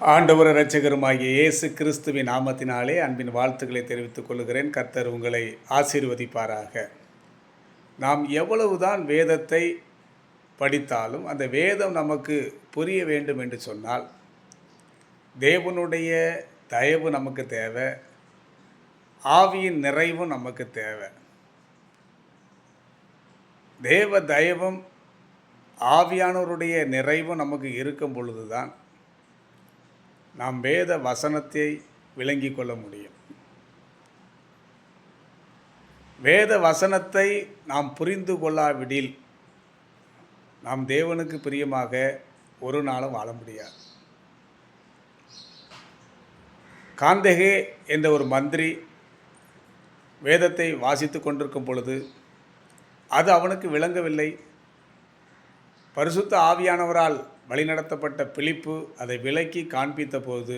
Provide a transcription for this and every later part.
ஆண்டவர் இரட்சகருமாகிய இயேசு கிறிஸ்துவின் நாமத்தினாலே அன்பின் வாழ்த்துக்களை தெரிவித்துக் கொள்கிறேன். கர்த்தர் உங்களை ஆசீர்வதிப்பாராக. நாம் எவ்வளவுதான் வேதத்தை படித்தாலும் அந்த வேதம் நமக்கு புரிய வேண்டும் என்று சொன்னால் தேவனுடைய தயவு நமக்கு தேவை ஆவியின் நிறைவும் நமக்கு தேவை. தேவ தயவும் ஆவியானவருடைய நிறைவும் நமக்கு இருக்கும் பொழுதுதான் நாம் வேத வசனத்தை விளங்கி கொள்ள முடியும். வேத வசனத்தை நாம் புரிந்து கொள்ளாவிடில் நாம் தேவனுக்கு பிரியமாக ஒரு நாளும் வாழ முடியாது. காந்தகே என்ற ஒரு மந்திரி வேதத்தை வாசித்து கொண்டிருக்கும் பொழுது அது அவனுக்கு விளங்கவில்லை. பரிசுத்த ஆவியானவரால் வழிநடத்தப்பட்ட பிழிப்பு அதை விலக்கி காண்பித்த போது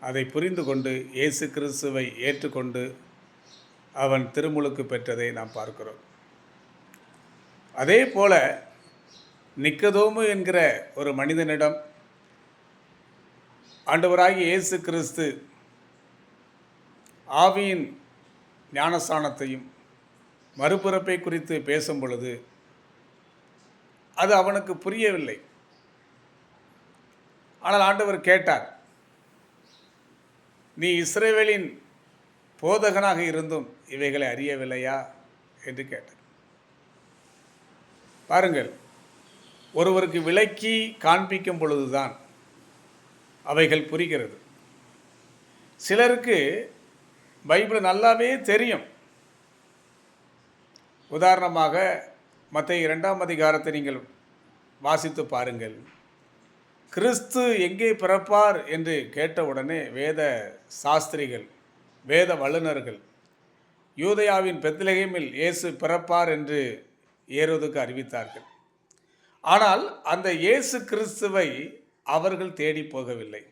அதை புரிந்து கொண்டு இயேசு கிறிஸ்துவை ஏற்றுக்கொண்டு அவன் திருமுழுக்கு பெற்றதை நாம் பார்க்கிறோம். அதே போல நிக்கதோமு என்கிற ஒரு மனிதனிடம் ஆண்டவராகி இயேசு கிறிஸ்து ஆவியின் ஞானஸ்தானத்தையும் மறுபிறப்பை குறித்து பேசும் பொழுது அது அவனுக்கு புரியவில்லை. ஆனால் ஆண்டவர் கேட்டார் நீ இஸ்ரேவேலின் போதகனாக இருந்தும் இவைகளை அறியவில்லையா? என்று கேட்டார். பாருங்கள் ஒருவருக்கு விளக்கி காண்பிக்கும் பொழுதுதான் அவைகள் புரிகிறது. சிலருக்கு பைபிள் நல்லாவே தெரியும். உதாரணமாக மற்ற இரண்டாம் அதிகாரத்தை நீங்கள் வாசித்து பாருங்கள். கிறிஸ்து எங்கே பிறப்பார் என்று கேட்டவுடனே வேத சாஸ்திரிகள் வேத வல்லுநர்கள் யூதயாவின் பெத்லகேமில் இயேசு பிறப்பார் என்று ஏறுவதற்கு அறிவித்தார்கள். ஆனால் அந்த இயேசு கிறிஸ்துவை அவர்கள் தேடி போகவில்லை.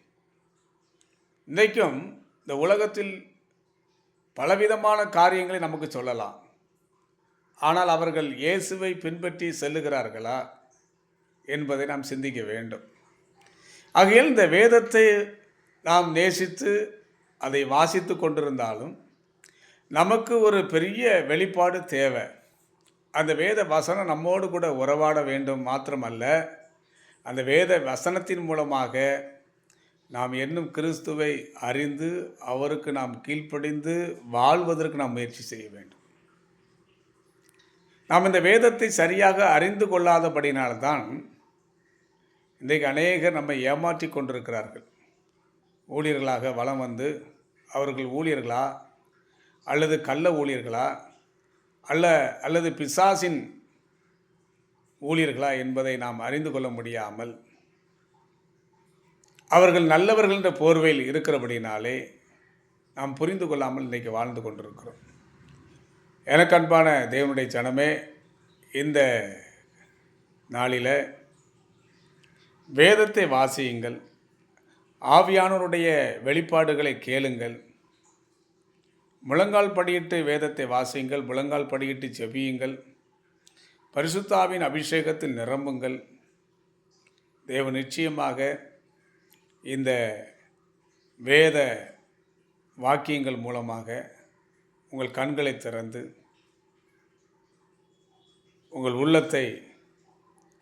இன்றைக்கும் இந்த உலகத்தில் பலவிதமான காரியங்களை நமக்கு சொல்லலாம். ஆனால் அவர்கள் இயேசுவை பின்பற்றி செல்லுகிறார்களா என்பதை நாம் சிந்திக்க வேண்டும். ஆகையில் இந்த வேதத்தை நாம் நேசித்து அதை வாசித்து கொண்டிருந்தாலும் நமக்கு ஒரு பெரிய வெளிப்பாடு தேவை. அந்த வேத வசனம் நம்மோடு கூட உறவாட வேண்டும் மாத்திரமல்ல அந்த வேத வசனத்தின் மூலமாக நாம் என்னும் கிறிஸ்துவை அறிந்து அவருக்கு நாம் கீழ்ப்படிந்து வாழ்வதற்கு நாம் முயற்சி செய்ய வேண்டும். நாம் இந்த வேதத்தை சரியாக அறிந்து கொள்ளாதபடினால்தான் இன்றைக்கு அநேகர் நம்மை ஏமாற்றி கொண்டிருக்கிறார்கள். ஊழியர்களாக வளம் வந்து அவர்கள் ஊழியர்களா? அல்லது கள்ள ஊழியர்களா? அல்ல அல்லது பிசாசின் ஊழியர்களா என்பதை நாம் அறிந்து கொள்ள முடியாமல் அவர்கள் நல்லவர்கள் என்ற போர்வையில் இருக்கிறபடினாலே நாம் புரிந்து கொள்ளாமல் இன்றைக்கு வாழ்ந்து கொண்டிருக்கிறோம். எனக்கு அன்பான தேவனுடைய ஜனமே இந்த நாளில் வேதத்தை வாசியுங்கள். ஆவியானோருடைய வெளிப்பாடுகளை கேளுங்கள். முழங்கால் படியிட்டு வேதத்தை வாசியுங்கள் முழங்கால் படியிட்டு செவியுங்கள் பரிசுத்தாவின் அபிஷேகத்தில் நிரம்புங்கள். தேவ நிச்சயமாக இந்த வேத வாக்கியங்கள் மூலமாக உங்கள் கண்களை திறந்து உங்கள் உள்ளத்தை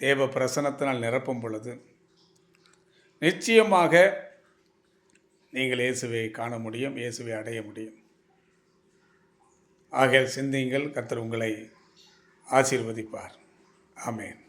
தேவ பிரசனத்தினால் நிரப்பும் பொழுது நிச்சயமாக நீங்கள் இயேசுவை காண முடியும் இயேசுவை அடைய முடியும். ஆகையால் சிந்திங்கள் கர்த்தர் உங்களை ஆசீர்வதிப்பார். ஆமேன்.